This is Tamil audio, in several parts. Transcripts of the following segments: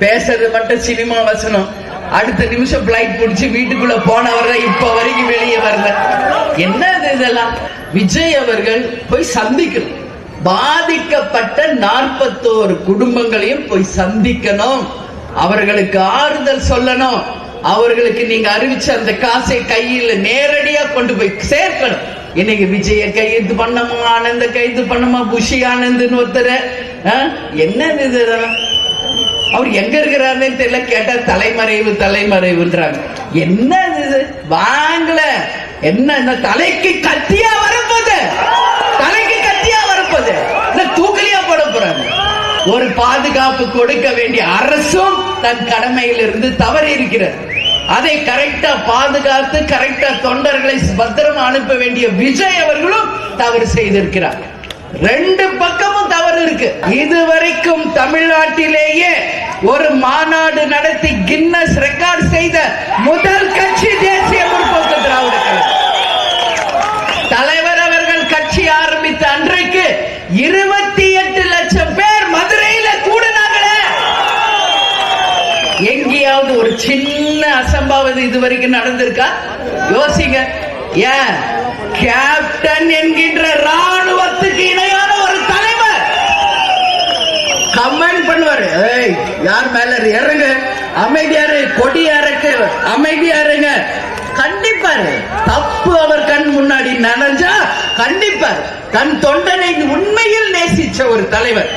பேசுறது மட்டும் சினிமா வசனம். அடுத்த நிமிஷம் பிளைட் பிடிச்சி வீட்டுக்குள்ள போனவர் இப்ப வரைக்கும் வெளியே வரல. என்ன இதெல்லாம்? விஜய் அவர்கள் போய் சந்திக்கணும். பாதிக்கப்பட்ட நாற்பத்தோரு குடும்பங்களையும் போய் சந்திக்கணும். அவர்களுக்கு ஆறுதல் சொல்லணும். அவர்களுக்கு நீங்க அறிவிச்ச அந்த காசை கையில் நேரடியா கொண்டு போய் சேர்க்கணும். இன்னைக்கு விஜய கைது பண்ணமா ஆனந்த கைது பண்ணமா புஷி ஆனந்த்னு ஒருத்தர் என்ன இது இதெல்லாம்? அவர் எங்க இருக்கிறாருன்னு தெரியல. கேட்டா தலைமறைவு தலைமறைவுன்றாங்க. என்ன இது? வாங்கல. என்ன இந்த தலைக்கு கத்தியா வரப்போது தலைக்கு கத்தியா வரப்போது இல்ல தூக்கலியா போட போறாங்க. ஒரு பாதுகாப்பு கொடுக்க வேண்டிய அரசும் தன் கடமையிலிருந்து தவறி இருக்கிறது. அதை கரெக்டா பாதுகாத்து கரெக்டா தொண்டர்களை பத்திரமா அனுப்ப வேண்டிய விஜய் அவர்களும் தவறு செய்திருக்கிறார். ரெண்டு பக்கமும் தவறு இருக்கு. இதுவரைக்கும் தமிழ்நாட்டிலேயே ஒரு மாநாடு நடத்தி கின்னஸ் ரெக்கார்ட் செய்த முதல் கட்சி தேசிய முற்போக்கு திராவிட தலைவர் அவர்கள் கட்சி ஆரம்பித்த அன்றைக்கு இருபத்தி எட்டு லட்சம் பேர் மதுரையில கூடினாங்களே எங்கேயாவது ஒரு சின்ன அசம்பாவிதம் இதுவரைக்கும் நடந்திருக்கா? யோசிங்க. ஏன்? கேப்டன் என்கின்ற ராணுவத்தை இணையான ஒரு தலைவர் கமெண்ட் பண்ணுவாரு. ஏய் யார் மேல இறங்க. அமைதியாரு கொடி கொடியாருக்கு அமைதியாருங்க கண்டிப்பாரு தப்பு அவர் கண் முன்னாடி நனைஞ்சா கண்டிப்பார் தன் தொண்டனை உண்மையில் நேசிச்ச ஒரு தலைவர்.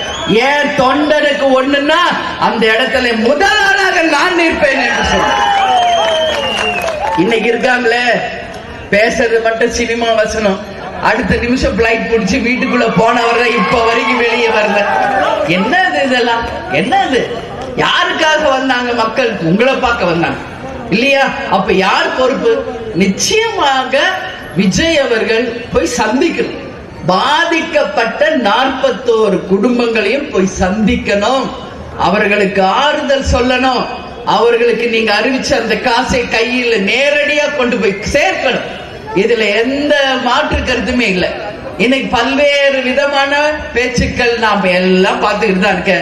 ஏன் தொண்டனுக்கு ஒண்ணுன்னா அந்த இடத்துல முதல் ஆளாக நான் நிற்பேன் என்று சொல்றேன் இன்னைக்கு இருக்காங்களே பேசுறது மட்டும் சினிமா வசனம். அடுத்த நிமிஷம் பிளைட் பிடிச்சி வீட்டுக்குள்ள போனவர் இப்ப வரைக்கும் வெளியே வரல. என்ன இது இதெல்லாம்? என்ன இது யாருக்காக வந்தாங்க மக்கள்? உங்களை பார்க்க வந்தாங்க. இல்லையா? அப்ப யார் பொறுப்பு? நிச்சயமாக விஜய் அவர்கள் போய் சந்திக்கணும். பாதிக்கப்பட்ட நாற்பத்தோரு குடும்பங்களையும் போய் சந்திக்கணும். அவர்களுக்கு ஆறுதல் சொல்லணும். அவர்களுக்கு நீங்க அறிவிச்ச அந்த காசை கையில் நேரடியா கொண்டு போய் சேர்க்கணும். இதுல எந்த மாற்று கருத்துமே இல்லை. இன்னைக்கு பல்வேறு விதமான பேச்சுக்கள் நாம் எல்லாம் பார்த்துக்கிட்டு தான் இருக்க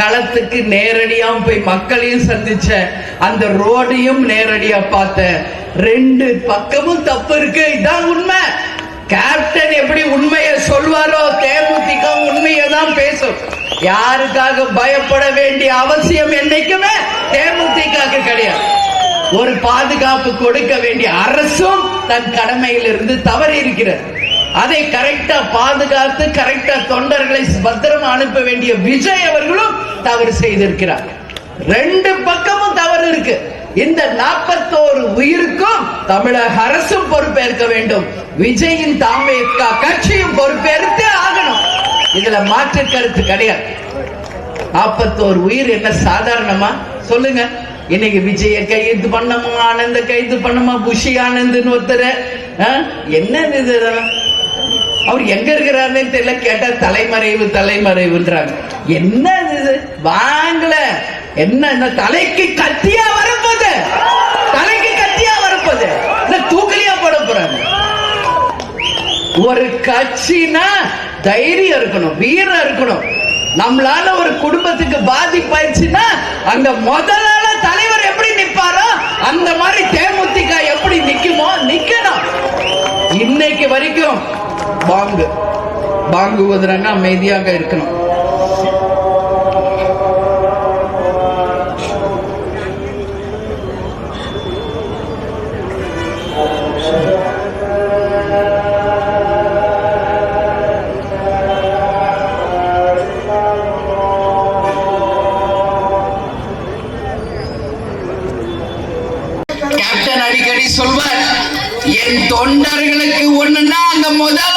களத்துக்கு நேரடியாக போய் மக்களையும் சந்திச்ச அந்த ரோடையும் நேரடியா பார்த்த ரெண்டு பக்கமும் தப்பு இருக்கு. இதான் உண்மை. கேப்டன் எப்படி உண்மையை சொல்வாரோ தேமுதிக உண்மையை தான் பேசும். யாருக்காக பயப்பட வேண்டிய அவசியம் என்னைக்குமே தேமுதிக கிடையாது. ஒரு பாதுகாப்பு கொடுக்க வேண்டிய அரசும் தன் கடமையிலிருந்து தவறி இருக்கிறது அதை கரெக்டா பாதுகாத்து கரெக்டா தொண்டர்களை பத்திரமா அனுப்ப வேண்டிய விஜய் அவர்களும் தவறு செய்திருக்கிறார். ரெண்டு பக்கமும் தவறு இருக்கு. இந்த நாற்பத்தோரு உயிருக்கும் தமிழக அரசும் பொறுப்பேற்க வேண்டும். விஜயின் தாமேக்கா கட்சியும் பொறுப்பேற்று ஆகணும். இதுல மாற்று கருத்து கிடையாது. நாற்பத்தோரு உயிர் என்ன சாதாரணமா? சொல்லுங்க. இன்னைக்கு விஜய கைது பண்ணமா ஆனந்த கைது பண்ணமா புஷி ஆனந்த் ஒருத்தர் என்ன இது இதெல்லாம்? அவர் எங்க இருக்கிறாருன்னு தெரியல கேட்டா தலைமறைவு தலைமறைவுன்றாங்க. என்ன இது வாங்கல. என்ன இந்த தலைக்கு கத்தியா வரப்போது தலைக்கு கத்தியா வரப்போது இந்த தூக்கலியா போட போறாங்க ஒரு கட்சினா தைரியம் இருக்கணும் வீரம் இருக்கணும். நம்மளால ஒரு குடும்பத்துக்கு பாதிப்பாயிடுச்சுன்னா அங்க முதலாள தலைவர் எப்படி நிப்பாரோ அந்த மாதிரி தேமுதிக எப்படி நிக்குமோ நிக்கணும். இன்னைக்கு வரைக்கும் பாங்கு. பாங்கு ஊதுறாங்க அமைதியாக இருக்கணும். கேப்டன் அடிக்கடி சொல்வார் என் தொண்டர்களுக்கு ஒண்ணுன்னா அந்த முதல்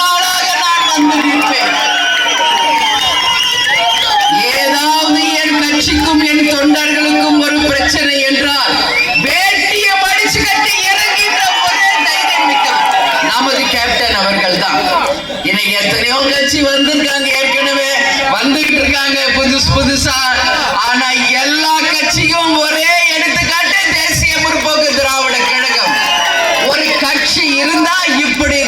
பேசி வந்திருக்காங்க ஏற்கனவே. வந்துகிட்டு இருக்காங்க புதுசு புதுசா. ஆனா எல்லா கட்சியும் ஒரே எடுத்துக்காட்டு தேசிய முற்போக்கு திராவிட கழகம். ஒரு கட்சி இருந்தா இப்படி